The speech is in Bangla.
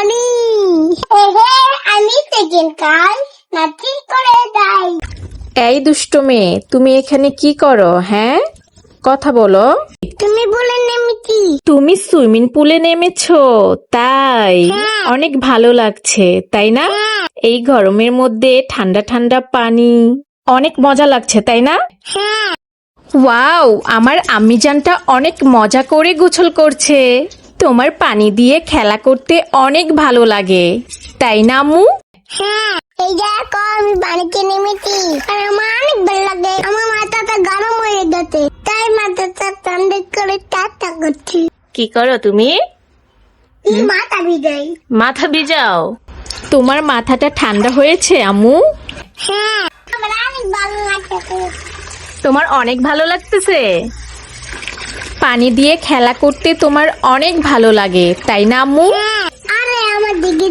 আমি সেকেন্ড কাল নাচি করে যাই এই দুষ্ট মেয়ে তুমি এখানে কি করো হ্যাঁ? কথা বলো। তুমি বলে নেমেছি। তুমি সুইমিং পুলে নেমেছো তাই? অনেক ভালো লাগছে তাই না? এই গরমের মধ্যে ঠান্ডা ঠান্ডা পানি অনেক মজা লাগছে তাই না? হ্যাঁ। ওয়াও আমার আম্মিজানটা অনেক মজা করে গোছল করছে। তোমার পানি দিয়ে খেলা করতে অনেক ভালো লাগে তাই না আম্মু? হ্যাঁ এই দেখো আমি বাড়িতে নেমেছি আর আমার অনেক ভালো লাগে। আমার মাথাটা গরম হয়ে গেছে। তাই মাথাটা ঠান্ডা করে টাটা করছি। কি করো তুমি? এই মাথা বিজয় মাথা ভিজাও। তোমার মাথাটা ঠান্ডা হয়েছে আম্মু? হ্যাঁ আমার অনেক ভালো লাগছে তোমার অনেক ভালো লাগতেছে? পানি দিয়ে খেলা করতে তোমার অনেক ভালো লাগে তাই না আরে আমার দিকে